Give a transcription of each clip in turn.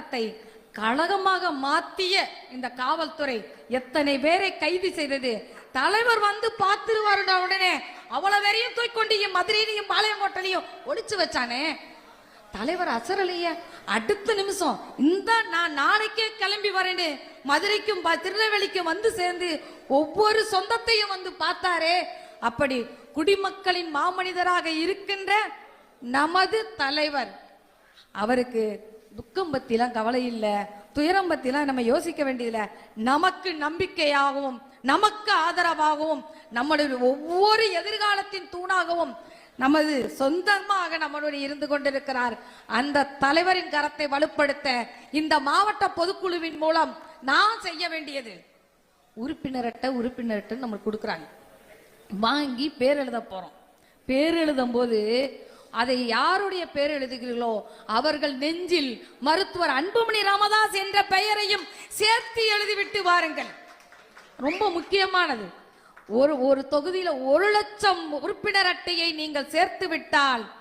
போராட்டத்தை கழகமாக மாத்திய இந்த காவல்துறை எத்தனை பேரை கைது செய்தது? தலைவர் வந்து பார்த்துருவாருடா உடனே. அவ்வளவு பேரையும் தூக்கொண்டு என் மதுரையிலையும் பாளையங்கோட்டையிலையும் ஒழிச்சு வச்சானே. தலைவர் அசரலைய. அடுத்த நிமிஷம் இந்த நான் நாளைக்கே கிளம்பி வரேன்னு மதுரைக்கும் திருநெல்வேலிக்கும் வந்து சேர்ந்து ஒவ்வொரு சொந்தத்தையும் வந்து பார்த்தாரே. அப்படி குடிமக்களின் மாமனிதராக இருக்கின்ற நமது தலைவர். அவருக்கு துக்கம் பத்திலாம் கவலை இல்லை துயரம் பத்திலாம் நம்ம யோசிக்க வேண்டியதில்லை. நமக்கு நம்பிக்கையாகவும் நமக்கு ஆதரவாகவும் நம்மளுடைய ஒவ்வொரு எதிர்காலத்தின் தூணாகவும் நமது சொந்தமாக நம்மளுடைய இருந்து கொண்டிருக்கிறார். அந்த தலைவரின் கரத்தை வலுப்படுத்த இந்த மாவட்ட பொதுக்குழுவின் மூலம் நான் செய்ய வேண்டியது. உறுப்பினர்கிட்ட உறுப்பினர்கிட்ட நம்மளுக்கு கொடுக்குறாங்க. வாங்கி பேர் எழுத போறோம். பேர் எழுதும் போது அதை யாருடைய பெயர் எழுதுகிறீர்களோ அவர்கள் நெஞ்சில் மருத்துவர் அன்புமணி ராமதாஸ் என்ற பெயரையும் சேர்த்து எழுதிவிட்டு வாருங்கள். ரொம்ப முக்கியமானது. ஒரு ஒரு தொகுதியில ஒரு லட்சம் உறுப்பினர் அட்டையை நீங்கள் சேர்த்து விட்டால்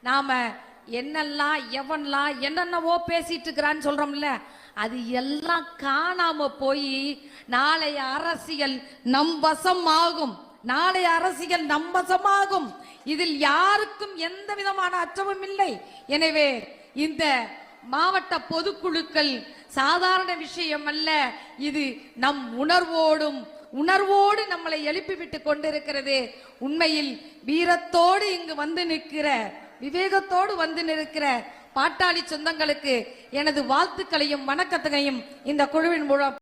நாம என்னெல்லாம் எவன்லாம் என்னென்னவோ பேசிட்டு இருக்கிறான்னு சொல்றோம்ல அது எல்லாம் காணாம போய் நாளைய அரசியல் நம் வசம் ஆகும். நாளை அரசியல் நம்பசமாகும். இதில் யாருக்கும் எந்த விதமான அச்சமும் இல்லை. எனவே இந்த மாவட்ட பொதுக்குழுக்கள் சாதாரண விஷயம் அல்ல. இது நம் உணர்வோடும் உணர்வோடு நம்மளை எழுப்பிவிட்டு கொண்டிருக்கிறது. உண்மையில் வீரத்தோடு இங்கு வந்து நிற்கிற விவேகத்தோடு வந்து நிற்கிற பாட்டாளி சொந்தங்களுக்கு எனது வாழ்த்துக்களையும் வணக்கத்தையும் இந்த குழுவின் மூலம்